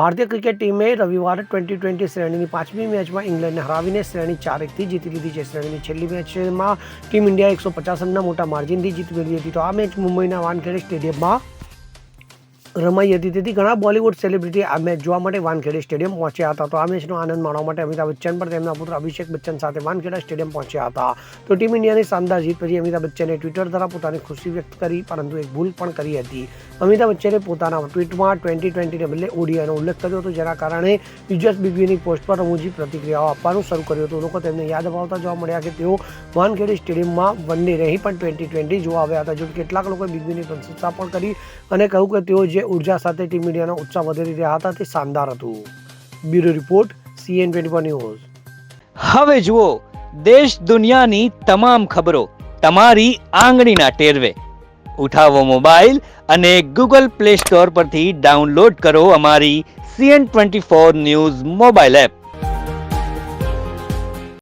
ભારતીય ક્રિકેટ ટીમે રવિવારે ટ્વેન્ટી ટ્વેન્ટી શ્રેણીની પાંચમી મેચમાં ઇંગ્લેન્ડને હરાવીને શ્રેણી ચાર એકથી જીતી લીધી છે. શ્રેણીની છેલ્લી મેચમાં ટીમ ઇન્ડિયા એકસો પચાસ રનના મોટા માર્જિનથી જીતી મેળવી હતી. તો આ મેચ મુંબઈના વાનખેડે સ્ટેડિયમમાં રમાઈ હતી. તેથી ઘણા બોલિવૂડ સેલિબ્રિટી આ મેચ જોવા માટે વાનખેડે સ્ટેડિયમ પહોંચ્યા હતા. તો આ મેચનો આનંદ માણવા માટે અમિતાભ બચ્ચન પણ તેમના પુત્ર અભિષેક બચ્ચન સાથે વાનખેડા સ્ટેડિયમ પહોંચ્યા હતા. તો ટીમ ઇન્ડિયાની શાનદાર જીત પછી અમિતાભ બચ્ચને ટ્વિટર દ્વારા પોતાની ખુશી વ્યક્ત કરી, પરંતુ એક ભૂલ પણ કરી હતી. અમિતાભ બચ્ચને પોતાના ટ્વીટમાં ટ્વેન્ટી ટ્વેન્ટીને બદલે ઓડિયાનો ઉલ્લેખ કર્યો હતો, જેના કારણે યુઝર્સ બિગવીની પોસ્ટ પર રમૂજી પ્રતિક્રિયાઓ આપવાનું શરૂ કર્યું હતું. લોકો તેમને યાદ અપાવતા જોવા મળ્યા કે તેઓ વાનખેડે સ્ટેડિયમમાં વનડે રહી પણ ટ્વેન્ટી ટ્વેન્ટી જોવા આવ્યા હતા. જો કેટલાક લોકોએ બિગવીની પ્રશંસા પણ કરી અને કહ્યું કે તેઓ જે ઊર્જા સાથે ટીમ ઇન્ડિયાનો ઉત્સાહ વધારી રહ્યા હતા તે શાનદાર હતું. Bureau report, CN twenty news. હવે જુઓ, દેશ દુનિયાની તમામ ખબરો તમારી આંગળીના ટેરવે. ઉઠાવો મોબાઈલ અને ગૂગલ પ્લે સ્ટોર પરથી ડાઉનલોડ કરો અમારી CN twenty four news mobile app.